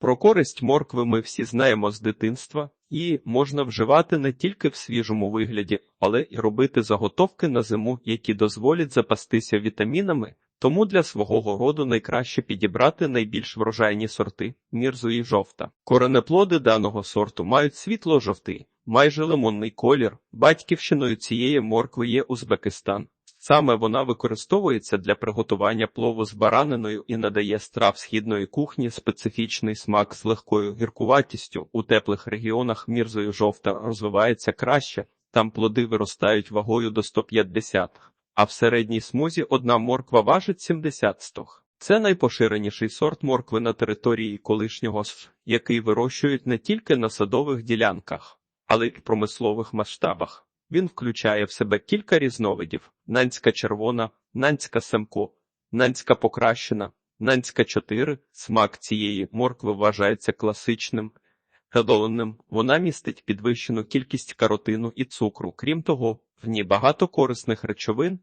Про користь моркви ми всі знаємо з дитинства, її можна вживати не тільки в свіжому вигляді, але й робити заготовки на зиму, які дозволять запастися вітамінами. Тому для свого городу найкраще підібрати найбільш врожайні сорти мірзу і жовта. Коренеплоди даного сорту мають світло-жовтий, майже лимонний колір. Батьківщиною цієї моркви є Узбекистан. Саме вона використовується для приготування плову з бараниною і надає страв східної кухні специфічний смак з легкою гіркуватістю. У теплих регіонах мірзою жовта розвивається краще, там плоди виростають вагою до 150, а в середній смузі одна морква важить 70 стог. Це найпоширеніший сорт моркви на території колишнього який вирощують не тільки на садових ділянках, але й в промислових масштабах. Він включає в себе кілька різновидів: нанська червона, нанська семко, нанська покращена, нанська 4. Смак цієї моркви вважається класичним, гедоленним. Вона містить підвищену кількість каротину і цукру. Крім того, в ній багато корисних речовин,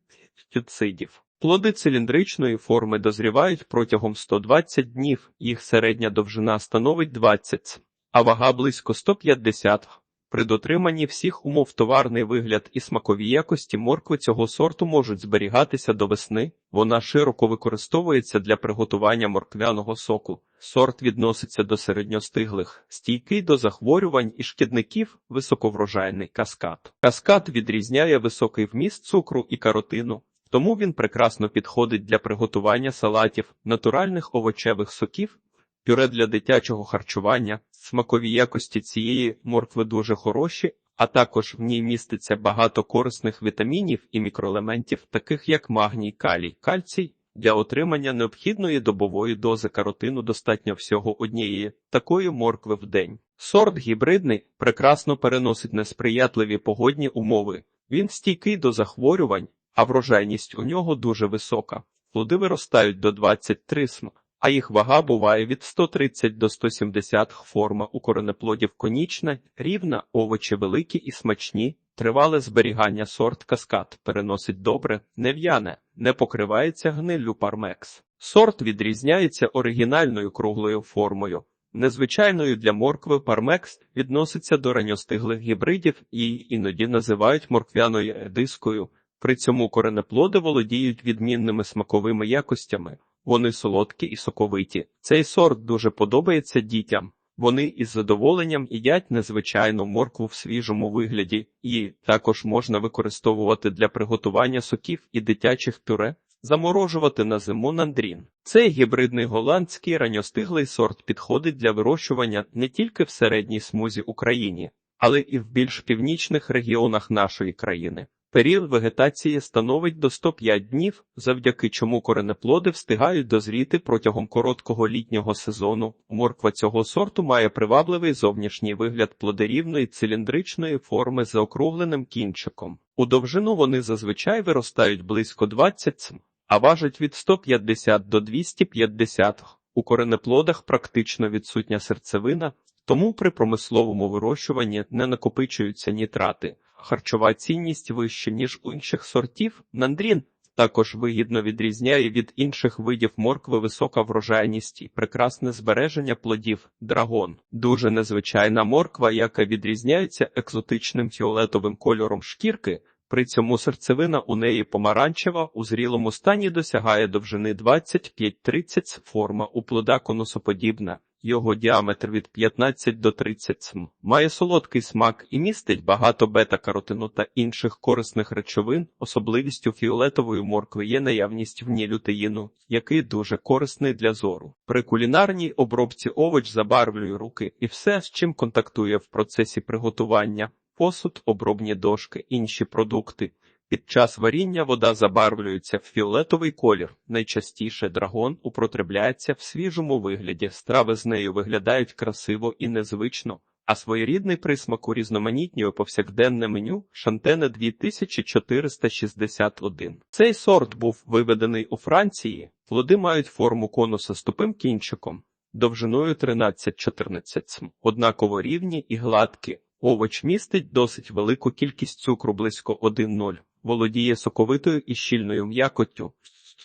фітцидів. Плоди циліндричної форми дозрівають протягом 120 днів, їх середня довжина становить 20, а вага близько 150 при дотриманні всіх умов товарний вигляд і смакові якості моркви цього сорту можуть зберігатися до весни. Вона широко використовується для приготування морквяного соку. Сорт відноситься до середньостиглих, стійкий до захворювань і шкідників, високоврожайний каскад. Каскад відрізняє високий вміст цукру і каротину. Тому він прекрасно підходить для приготування салатів, натуральних овочевих соків пюре для дитячого харчування. Смакові якості цієї моркви дуже хороші, а також в ній міститься багато корисних вітамінів і мікроелементів, таких як магній, калій, кальцій. Для отримання необхідної добової дози каротину достатньо всього однієї такої моркви в день. Сорт гібридний прекрасно переносить несприятливі погодні умови. Він стійкий до захворювань, а врожайність у нього дуже висока. Плоди виростають до 23 см а їх вага буває від 130 до 170 форма у коренеплодів конічна, рівна, овочі великі і смачні, тривале зберігання сорт каскад переносить добре, не в'яне, не покривається гниллю пармекс. Сорт відрізняється оригінальною круглою формою. Незвичайною для моркви пармекс відноситься до ранньостиглих гібридів і іноді називають морквяною едискою. При цьому коренеплоди володіють відмінними смаковими якостями. Вони солодкі і соковиті. Цей сорт дуже подобається дітям. Вони із задоволенням їдять незвичайну моркву в свіжому вигляді, і також можна використовувати для приготування соків і дитячих пюре, заморожувати на зиму нандрін. Цей гібридний голландський ранньостиглий сорт підходить для вирощування не тільки в середній смузі Україні, але і в більш північних регіонах нашої країни. Період вегетації становить до 105 днів, завдяки чому коренеплоди встигають дозріти протягом короткого літнього сезону. Морква цього сорту має привабливий зовнішній вигляд плодорівної циліндричної форми з заокругленим кінчиком. У довжину вони зазвичай виростають близько 20 см, а важать від 150 до 250 У коренеплодах практично відсутня серцевина, тому при промисловому вирощуванні не накопичуються нітрати. Харчова цінність вища, ніж у інших сортів. Нандрін також вигідно відрізняє від інших видів моркви висока врожайність і прекрасне збереження плодів. Драгон дуже незвичайна морква, яка відрізняється екзотичним фіолетовим кольором шкірки. При цьому серцевина у неї помаранчева, у зрілому стані досягає довжини 25-30 форма у плода конусоподібна. Його діаметр від 15 до 30 см. Має солодкий смак і містить багато бета-каротину та інших корисних речовин. Особливістю фіолетової моркви є наявність в ній лютеїну, який дуже корисний для зору. При кулінарній обробці овоч забарвлює руки і все, з чим контактує в процесі приготування, посуд, обробні дошки, інші продукти. Під час варіння вода забарвлюється в фіолетовий колір. Найчастіше драгон употребляється в свіжому вигляді. Страви з нею виглядають красиво і незвично, а своєрідний присмак у урізноманітнює повсякденне меню Шантене 2461. Цей сорт був виведений у Франції. Плоди мають форму конуса з тупим кінчиком, довжиною 13-14 см, однаково рівні і гладкі. Овоч містить досить велику кількість цукру близько 1,0 володіє соковитою і щільною м'якоттю.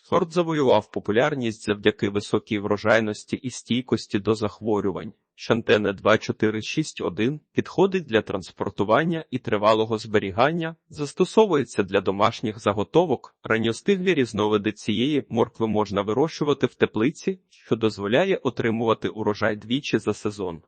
Сорт завоював популярність завдяки високій врожайності і стійкості до захворювань. Шантене 2461 підходить для транспортування і тривалого зберігання, застосовується для домашніх заготовок. Ранньостиглі різновиди цієї моркви можна вирощувати в теплиці, що дозволяє отримувати урожай двічі за сезон.